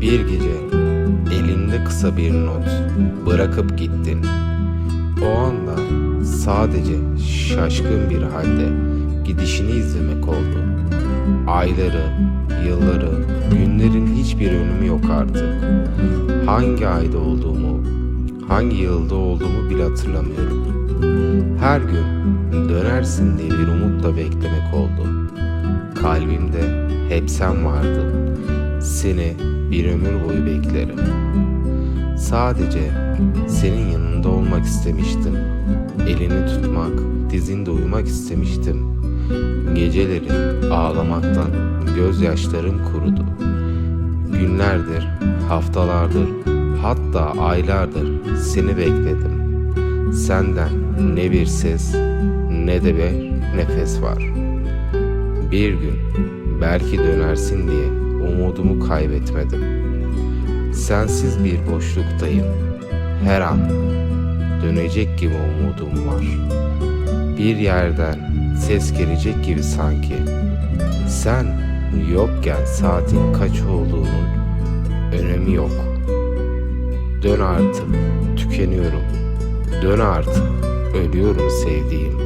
Bir gece elinde kısa bir not bırakıp gittin. O anda sadece şaşkın bir halde gidişini izlemek oldu. Ayları, yılları, günlerin hiçbir önemi yok artık. Hangi ayda olduğumu, hangi yılda olduğumu bile hatırlamıyorum. Her gün dönersin diye bir umutla beklemek oldu. Kalbimde hep sen vardın. Seni bir ömür boyu beklerim. Sadece senin yanında olmak istemiştim. Elini tutmak, dizinde uyumak istemiştim. Geceleri ağlamaktan gözyaşlarım kurudu. Günlerdir, haftalardır, hatta aylardır seni bekledim. Senden ne bir ses ne de bir nefes var. Bir gün belki dönersin diye umudumu kaybetmedim. Sensiz bir boşluktayım. Her an dönecek gibi umudum var. Bir yerden ses gelecek gibi sanki. Sen yokken saatin kaç olduğunun önemi yok. Dön artık, tükeniyorum. Dön artık, ölüyorum sevdiğim.